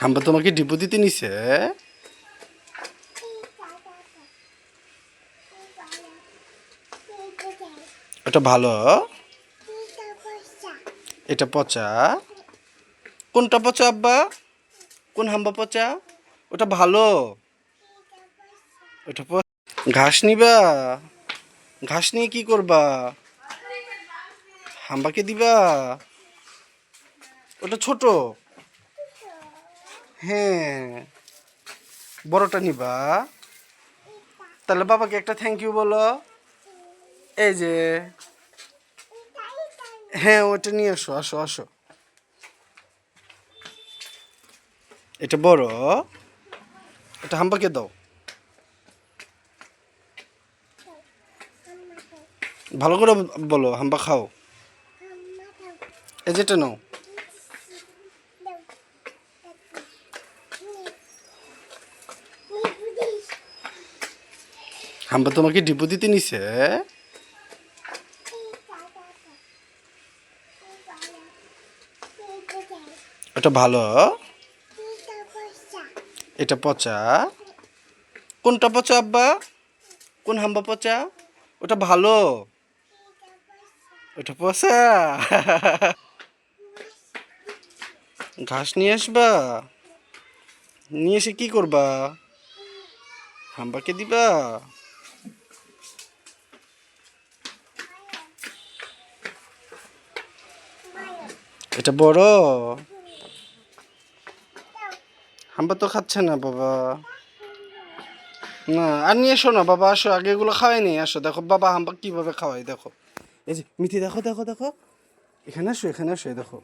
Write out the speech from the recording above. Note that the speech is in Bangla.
হাম্বা তোমাকে ডিপো দিতে নিছে? এটা ভালো। এটা পচা। কোনটা পচা আব্বা? কোন হাম্বা পচা? ওটা ভালো। ওটা ঘাস নিবা? ঘাস নিয়ে কি করবা? হাম্বাকে দিবা? ওটা ছোট। হ্যাঁ। বড়টা নিবা। তাহলে বাবাকে একটা থ্যাংক ইউ বলো। এই যে। হ্যাঁ ওটা নিয়ে আসো আসো আসো। এটা বড়। এটা হাম্বাকে দাও। ভালো করে বলো, হাম্বা খাও। এই যেটা নাও। হাম্বা তোমাকে ডিপো দিতে নিছে? ওটা ভালো। এটা পচা। কোনটা পচা আব্বা? কোন হাম্বা পচা? ওটা ভালো। ওটা পচা। ঘাস নিয়ে আসবা। নিয়ে এসে কি করবা? হাম্বাকে দিবা? এটা বড়। হাম্বা তো খাচ্ছে না বাবা। না আর নিয়ে এসো না বাবা আসো আগে এগুলো খাওয়াই নি আসো দেখো বাবা হাম্বা কীভাবে খাওয়াই দেখো। এই যে মিথি দেখো দেখো দেখো। এখানে আসো এখানে আসো দেখো।